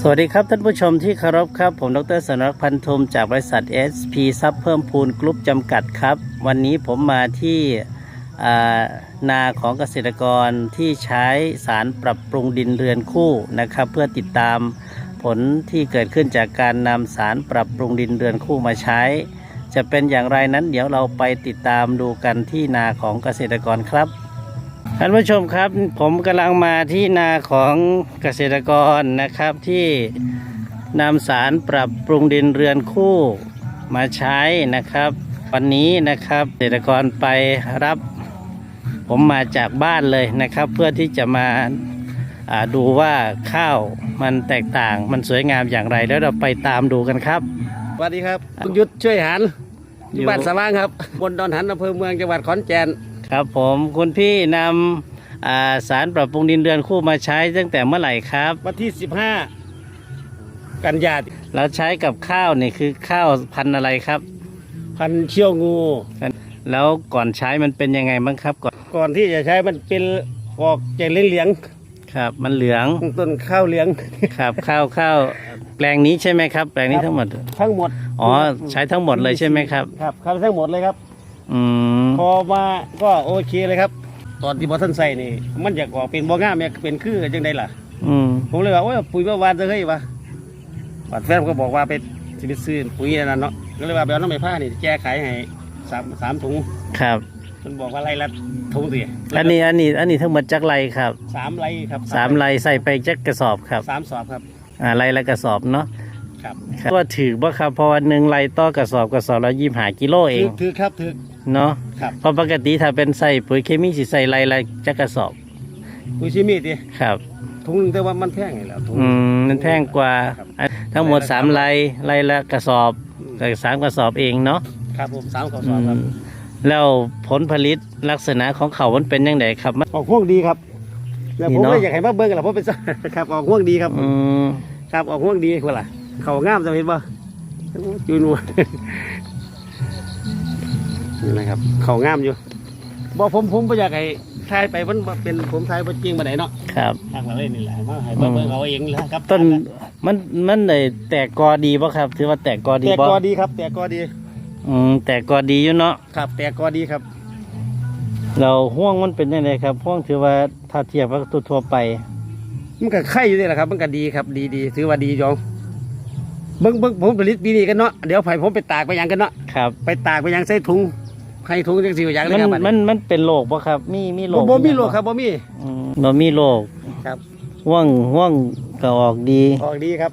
สวัสดีครับท่านผู้ชมที่เคารพครับ ผมดรสนกพันธุมจากบริษัท SP ซับเพิ่มพูนกรุ๊ปจำกัดครับ วันนี้ผมมาที่นาของเกษตรกรที่ใช้สารปรับปรุงดินเรือนคู่นะครับ เพื่อติดตามผลที่เกิดขึ้นจากการนำสารปรับปรุงดินเรือนคู่มาใช้ จะเป็นอย่างไรนั้นเดี๋ยวเราไปติดตามดูกันที่นาของเกษตรกรครับ ท่านผู้ชมครับผมกำลังมาที่นาของเกษตรกรนะครับที่นำสารปรับปรุงดินเรือนคู่มาใช้นะครับ วันนี้นะครับเกษตรกรไปรับ ผมมาจากบ้านเลยนะครับ เพื่อที่จะมาอ่าดูว่าข้าวมันแตกต่างมันสวยงามอย่างไร แล้วเราไปตามดูกันครับสวัสดีครับคุณยุทธช่วยหันอยู่บ้านสว่างครับบนดอนหันอำเภอเมืองจังหวัดขอนแก่น ครับผมคุณพี่นำอ่าสารปรับปรุงดินเรือนคู่มาใช้ตั้งแต่เมื่อไหร่ครับ วันที่ 15 กันยาเราใช้กับข้าวนี่คือข้าวพันธุ์อะไรครับ พันเชี่ยวงู แล้วก่อนใช้มันเป็นยังไงบ้างครับก่อนก่อนที่จะใช้มันเป็นออกใจเหลืองครับ มันเหลืองๆต้นข้าวเหลือง ครับข้าวข้าวแปลงนี้ใช่ไหมครับ แปลงนี้ทั้งหมด ทั้งหมด อ๋อใช้ทั้งหมดเลยใช่ไหมครับ ครับครับทั้งหมดเลยครับ อืมพอมาก็โอเคเลยครับ ตอนที่บอท่านใส่นี่ มันอยากออกเป็นบ่งามเนี่ยเป็นคือจังไดล่ะ อืมผมเลยว่าโอ้ยปุ๋ยเมื่อวานจะเฮ้ยวะบัดแฟนก็บอกว่าไปสิไปซื้อปุ๋ยนั่นนะเนาะก็เลยว่าไปเอาน้ำใบผ้านี่แก้ไขให้สามสามถุงครับ มันบอกว่าไรละถุงสิอันนี้อันนี้ อันนี้ทั้งหมดจักไรครับ สามไรครับสามไรใส่ไปจักกระสอบครับ สามสอบครับ อ่าไรละกระสอบเนาะครับครับว่าถือว่าครับเพราะวันหนึ่งไรต่อกระสอบกระสอบละยี่หากิโลเอถืองถือครับถือ เนาะครับ เพราะปกติถ้าเป็นใส่ปุ๋ยเคมีสิใส่ไรละจักกระสอบปุ๋ยชิมีดิครับ ถุงหนึงแต่ว่ามันแพงไงแล้วถุง อืมมันแพงกว่าครับ อะทั้งหมดสามไรไรละกระสอบกับสามกระสอบเองเนาะครับผมสามกระสอือบครับมแล้วผลผลิตลักษณะของเขามันเป็นยังไงครับมัน ออกห่วงดีครับ แล้วนี่ผมเนาะ เลยอยากให้มาเบิ้งกันแหละเพราะเป็น ครับออกห่วงดีครับ อืม ครับออกห่วงดีคนละเขางามจะเห็นป่ะจูนัว นี่นะครับ เขางามอยู่บอกผมผมไม่อยากให้ทายไปมันบ่เป็นผมทายบ่จริงมาไหนใดเนาะครับทางเราเล่นนี่แหละมาให้มาเบิ้งเอาเองแหละครับต้นมันมันเลยแตกกอดีป่ะครับ ถือว่าแตกกอดีแต่ป่ะกอดีครับ แต่กอดี อืมแตกกอดีอยู่เนาะครับ แต่กอดีครับ เราห่วงมันเป็นยังไงครับห่วงถือว่าถ้าเทียบกับทั่วๆไป มันก็ไข่อยู่นี่แหละครับ มันก็ดีครับ ดีดีถือว่าดีจองเบิ้งเบิ้งผมผลิตปีนี้กันเนาะเดี๋ยวไผ่ผมไปตากไปหยังกันเนาะครับไปตากไปหยังใส่ถุง ใครถุงจังสิว่าหยังเลยมันครับบัดมันมันเป็นโรคป่ะครับ มีมีโรบ่คบ่มีโรคครับบ่มีอืมบ่มีโรคครับห่วงห่วงก็ออกดี ออกดีครับ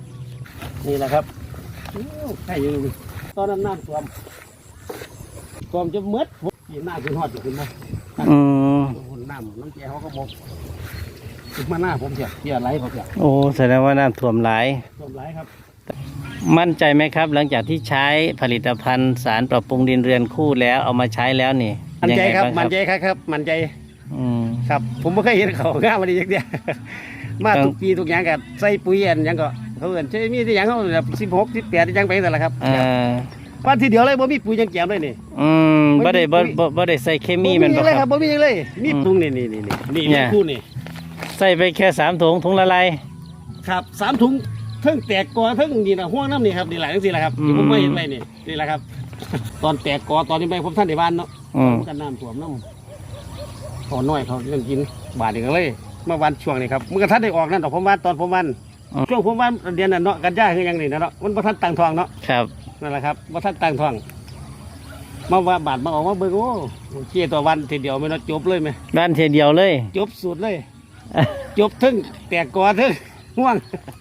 นี่แหละครับอู้ไข่อยู่นี่ตอนนั้นน้ำท่วมท่วมจะมืดผมกินหน้าขึ้นฮอดอยู่ขึ้นมาอืมคนน้ำน้ำแกเขาก็บอกขึ้นมาหน้าผมเสียเสียไหลผมเสียโอ้แสดงว่าน้ำท่วมหลาย ท่วมไหลครับ มั่นใจไหมครับ หลังจากที่ใช้ผลิตภัณฑ์สารปรับปรุงดินเรือนคู่แล้วเอามาใช้แล้วนี่มันใจยังไงครับางมันใจครับครับ มันใจอืม ครับ ผมไม่เคยเห็นเขาง่ามมาดีจักเดียวมาต้องทุกปีทุกอย่างกับใส่ปุ๋ยอันหยังก็เขาเอินใช่มีที่หยังเขาแบบสิบหกสิบแปดที่ยังไปแต่นละครับเอ่อวันที่เดียวเลยบ่มีปุ๋ยยังแกมเลยนี่ อืมบ่ได้บ่บ่บ่ได้ใส่เคมีแมันหบ่ยังเลยคครัรับบบ่มีหยังเลย มีถุงนี่นี่นี่นี่นี่เนี่ยคู่นี่ ใส่ไปแค่สามถุงถุงละลายครับสามถุง เทั้งแตกกอเทั้งนี่นะห่วงน้ำนี่ครับนี่แหละจังซี่แหละครับที่ผมไม่เห็นไปนี่นี่แหละครับ ตอนแตกกอตอนนี้ไปผมท่านในบ้านเนาะอืม ผมกันน้ำท่วมน้ำพอน้อยเขาเรื่องกินบาทเดียวกันเลยเมื่อวันช่วงนี้ครับเมื่อท่านได้ออกนั่นดอกผมวันตอนผมวันช่วงผมวันเดือนนั้นเนาะกันยาคือหยังนี่นะเนาะมันประทันตังทองเนาะ ครับ นั่นแหละครับประทันตังทองมาว่าบาทมาออกมาเบิ่งโอ้เชี่ยตัววันทีเดียวไม่เนาะจบเลยไหมบ้านเทเดียวเลย จบสุดเลย จบทึ่งแตกกอทึ่ง ห่วง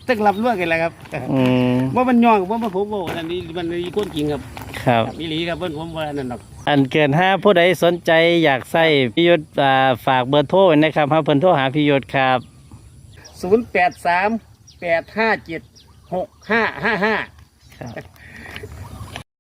ทึ่งรับล่วงกันแหละครับอืมว่ามันย่องว่ามันผมบอกอันนี้มันมีก้นจริงครับครับ มีหลีครับเพิ่นผมว่านั่นดอกอันเกินห้าผู้ใดสนใจอยากใส่พิยุทธอ่าฝากเบอร์โทรไว้นะครับให้เพิ่นโทรหาพิยุทธครับศูนย์แปดสามแปดห้าเจ็ดหกห้าห้าห้า ครับ